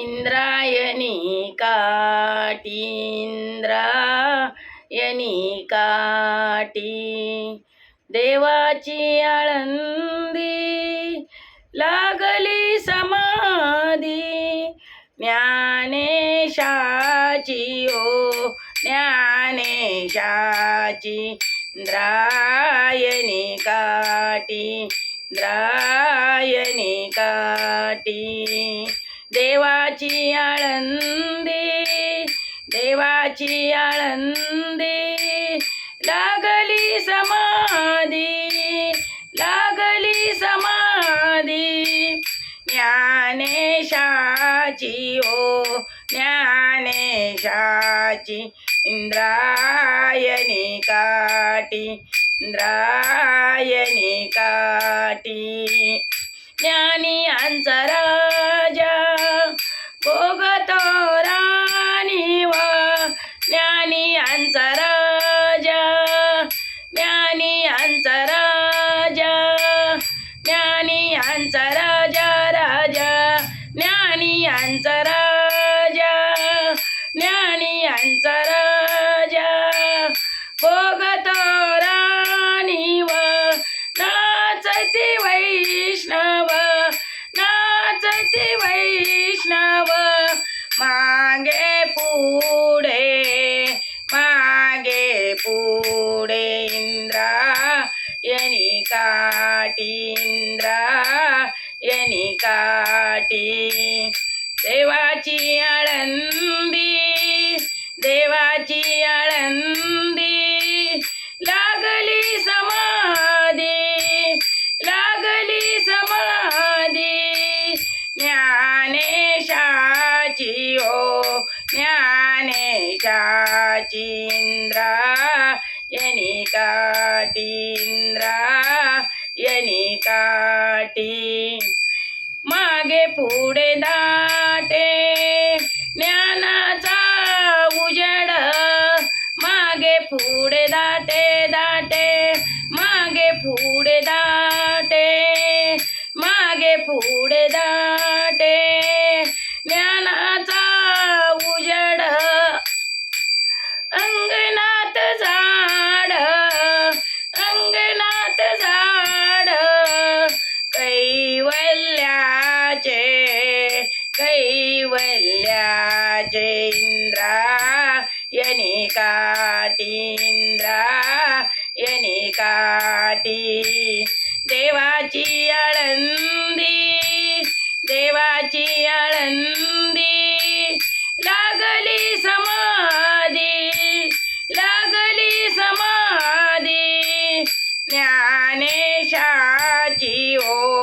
इंद्रायणी काटी इंद्रायणी काटी देवाची आळंदी लागली समाधी ज्ञानेशाची ओ ज्ञानेशाची इंद्रायणी काटी इंद्रायणी काटी देवाची आळंदी देवाची आळंदी. लागली समाधी लागली समाधी. ज्ञानेशाची ओ ज्ञानेशाची इंद्रायणी काटी इंद्रायणी काटी ज्ञानी अंतरा यांचा राजा. ज्ञानी राजा राजा. ज्ञानी राजा. ज्ञानी राजा. भोगतो राणी व नाचती वैष्णव. नाचती वैष्णव. मागे पू यनी काटी काटी. देवाची आळंदी देवाची आळंदी. लागली समाधी लागली समाधी. ज्ञानेशाची ओ ज्ञानेशाची इंद्रा यनी काटी इंद्रा काटी मागे पुढे दाटे ज्ञानाचा उजड मागे पुढे दाटे दाटे मागे पुढे दाटे मागे पुढे दाटे काटींद्रा काटी इंद्रा काटी. देवाची आळंदी देवाची आळंदी. लागली समाधी लागली समाधी. ज्ञानेशाची ओ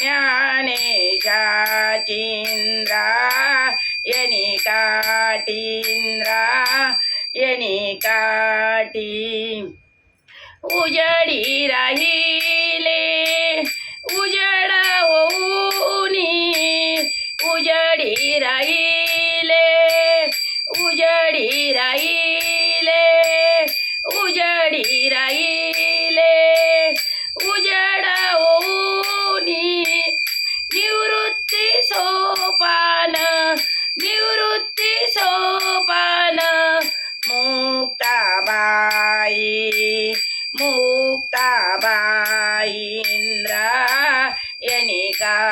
ज्ञानेशाची इंद्रा यनी काटी इंद्रा यनी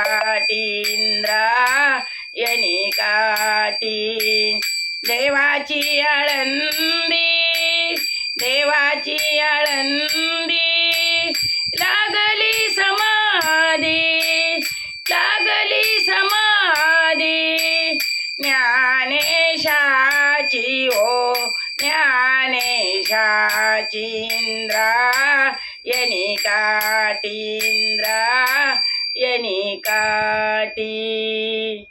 काटींद्रा काटी यनी काटी देवाची आळंदी देवाची आळंदी. लागली समाधी लागली समाधी. ज्ञानेशाची ओ ज्ञानेशाची इंद्रा यनी काटी इंद्रा यनी काटी